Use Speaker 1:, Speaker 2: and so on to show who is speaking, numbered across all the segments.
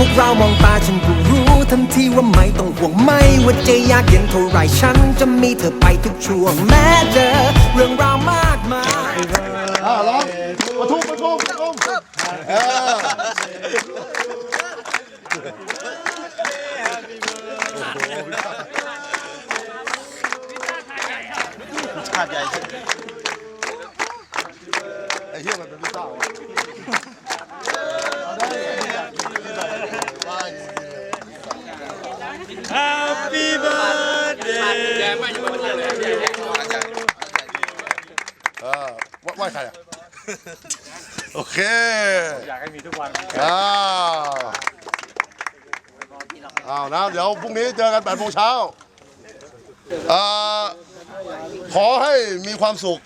Speaker 1: พวกเรามองตาฉันก็รู้ทันทีว่าไม่ต้องห่วงไม่ว่าจะยากเย็นเท่าไรฉันจะมีเธอไปทุกช่วงแม้เจอเรื่องราวมากมาย
Speaker 2: อ่าร้องประทุมประทุมประทุมเออชาติใหญ่ไอ้เหี้ยมันเป็นพิซซ่า เออว่าว่าใครอะ โอเค
Speaker 3: อยากให้มีทุกวัน
Speaker 2: อ้าวอ้าวนะ เดี๋ยวพรุ่งนี้เจอกัน8โมงเช้าเอ่อขอให้มีความสุข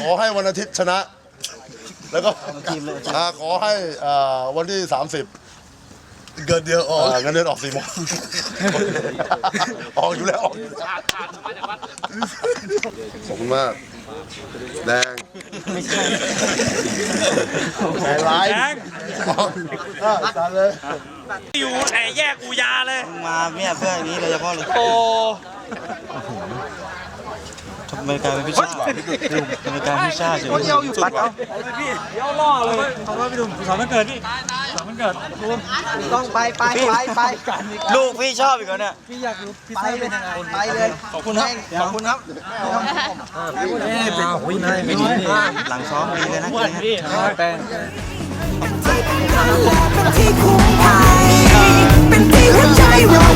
Speaker 2: ขอให้วันอาทิตย์ชนะ แล้วก็อ่าขอให้อ่าวันที่ 30 เกินเดือนออกเงินเดือนออกสี่โมงออกอยู่แล้วออกอยู่แล้วขอบคุณมาก แดงไม่ใช่ใจร้าย
Speaker 3: แดง
Speaker 2: อะตามเลย
Speaker 3: อยู่แต่แยกกูยาเลย
Speaker 4: มาเนี่ยเพื่ออย่างนี้โดยเฉพาะเลย
Speaker 3: โอ้
Speaker 4: ทำไมกลายเป็นพิชชาทำไมกลายเป็นพิชชาเฉย
Speaker 3: ปัดเอาพี่เดี๋ยวล่อเลยเขาว่าพี่ดุมสอนมันเกิดพี่สอนมันเกิดดุม
Speaker 5: ต้องไปไปไปไป
Speaker 4: ลูกพี่ชอบอีกเหรอเนี่ย
Speaker 3: พี่อยากรู้พี่
Speaker 5: ไป
Speaker 3: ไส้
Speaker 5: เล
Speaker 3: เป็
Speaker 5: ย
Speaker 3: นยังไง
Speaker 5: ไปเลย
Speaker 4: ขอบคุณครับขอบคุณครับ
Speaker 3: เป็นโอ้ยนายไม่ดีนี่
Speaker 4: หลังซ้อมดีเลยนะ
Speaker 3: อ้วนพี่แป้ง
Speaker 1: เป็นที่คุ้มภัยเป็นที่หัวใจเราอีกด้วย